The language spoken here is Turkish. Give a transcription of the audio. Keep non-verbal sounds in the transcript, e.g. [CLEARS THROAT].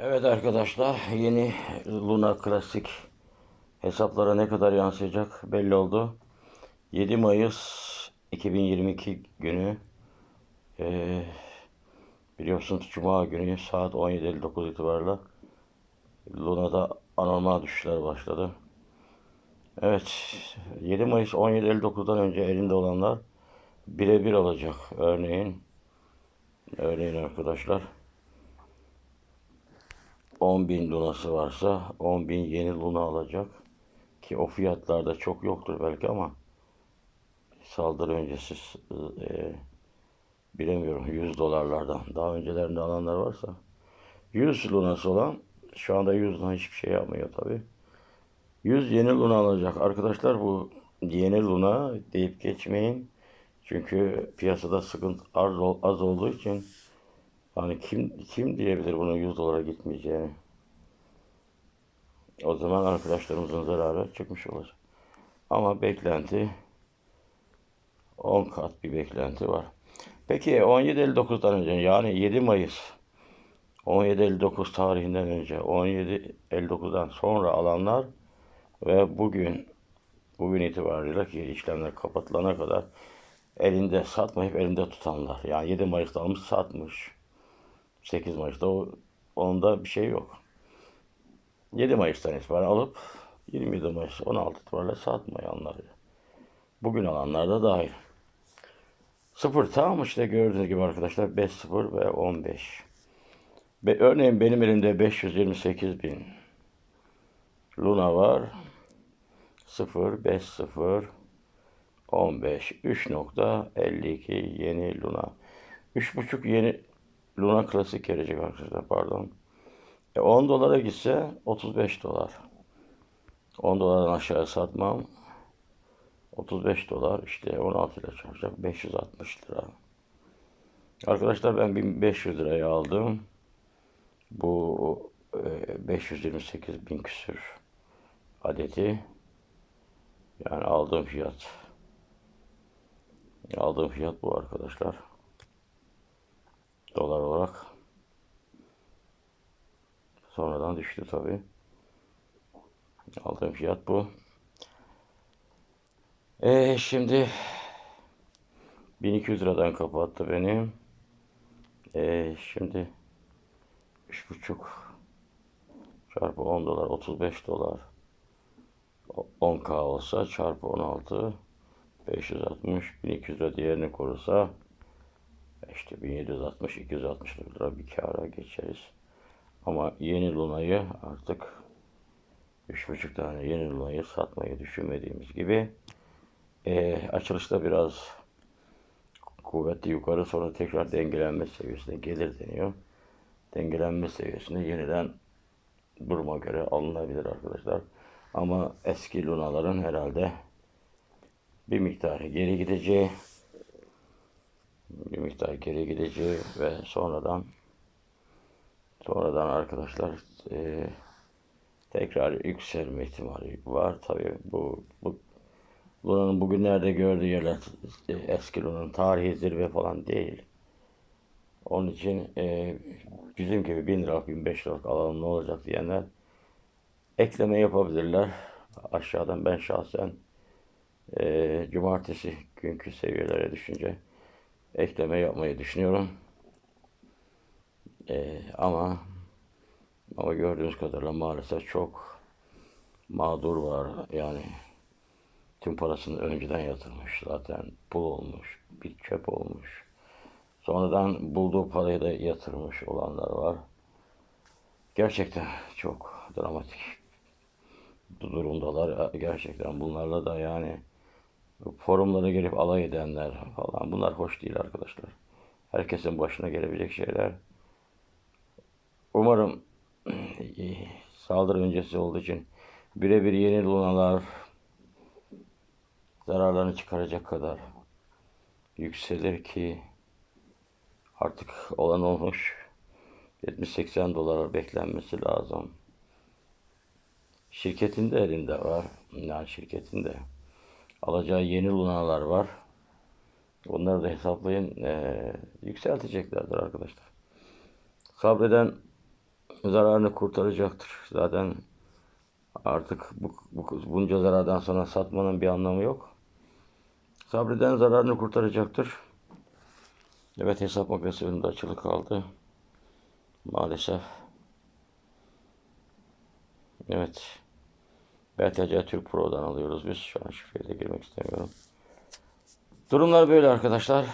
Evet arkadaşlar yeni Luna Klasik hesaplara ne kadar yansıyacak belli oldu. 7 Mayıs 2022 günü eee biliyorsunuz Cuma günü saat 17.59 itibariyle Luna'da anormal düşüşler başladı. Evet 7 Mayıs 17.59'dan önce elinde olanlar birebir alacak örneğin. Örneğin arkadaşlar. 10 bin lunası varsa 10 bin yeni luna alacak. Ki o fiyatlarda çok yoktur belki ama saldırı öncesi e, bilemiyorum 100 dolarlardan. Daha öncelerinde alanlar varsa 100 lunası olan şu anda 100 luna hiçbir şey yapmıyor tabi. 100 yeni luna alacak. Arkadaşlar bu yeni luna deyip geçmeyin. Çünkü piyasada sıkıntı az, az olduğu için Hani kim kim diyebilir bunun 100 dolara gitmeyeceğini? O zaman arkadaşlarımızın zararı çıkmış olacak. Ama beklenti 10 kat bir beklenti var. Peki 17.59'dan önce yani 7 Mayıs 17.59 tarihinden önce 17.59'dan sonra alanlar ve bugün bugün itibariyle ki işlemler kapatılana kadar elinde satmayıp elinde tutanlar. Yani 7 Mayıs'ta almış satmış. 8 Mayıs'ta o, onda bir şey yok. 7 Mayıs'tan itibaren alıp 27 Mayıs 16 itibariyle satmayanlar. Bugün alanlar da dahil. Sıfır tam işte gördüğünüz gibi arkadaşlar 5 0 ve 15. Be, örneğin benim elimde 528 bin Luna var. 0 5 0 15 3.52 yeni Luna. 3.5 yeni Luna Klasik gelecek arkadaşlar pardon. E 10 dolara gitse 35 dolar. 10 dolardan aşağı satmam. 35 dolar işte 16 ile çarpacak 560 lira. Arkadaşlar ben 1500 liraya aldım. Bu e, 528 bin küsür adeti. Yani aldığım fiyat. Aldığım fiyat bu arkadaşlar dolar olarak. Sonradan düştü tabi. Aldığım fiyat bu. E şimdi 1200 liradan kapattı benim. E şimdi 3,5 çarpı 10 dolar 35 dolar. 10k olsa çarpı 16 560 1200 lira diğerini korursa işte 1760 260 lira bir kâra geçeriz. Ama yeni lunayı artık 3,5 tane yeni lunayı satmayı düşünmediğimiz gibi e, açılışta biraz kuvvetli yukarı sonra tekrar dengelenme seviyesine gelir deniyor. Dengelenme seviyesinde yeniden duruma göre alınabilir arkadaşlar. Ama eski lunaların herhalde bir miktarı geri gideceği bir miktar geri gideceği ve sonradan sonradan arkadaşlar e, tekrar yükselme ihtimali var. Tabii bu, bu Luna'nın bugünlerde gördüğü yerler eski Luna'nın tarihi zirve falan değil. Onun için e, bizim gibi 1000 liralık 1500 liralık alalım ne olacak diyenler ekleme yapabilirler. Aşağıdan ben şahsen e, cumartesi günkü seviyelere düşünce ekleme yapmayı düşünüyorum. Ee, ama ama gördüğünüz kadarıyla maalesef çok mağdur var. Yani tüm parasını önceden yatırmış. Zaten pul olmuş, bir çöp olmuş. Sonradan bulduğu parayı da yatırmış olanlar var. Gerçekten çok dramatik durumdalar. Gerçekten bunlarla da yani forumlara gelip alay edenler falan bunlar hoş değil arkadaşlar. Herkesin başına gelebilecek şeyler. Umarım [CLEARS THROAT] saldırı öncesi olduğu için birebir yeni lunalar zararlarını çıkaracak kadar yükselir ki artık olan olmuş 70-80 dolar beklenmesi lazım. Şirketin de elinde var. Yani şirketin de alacağı yeni lunalar var. Onları da hesaplayın. Ee, yükselteceklerdir arkadaşlar. Sabreden zararını kurtaracaktır. Zaten artık bu, bu bunca zarardan sonra satmanın bir anlamı yok. Sabreden zararını kurtaracaktır. Evet hesap makinesi önünde açılı kaldı. Maalesef. Evet. BTC Türk Pro'dan alıyoruz biz. Şu an şifreye de girmek istemiyorum. Durumlar böyle arkadaşlar.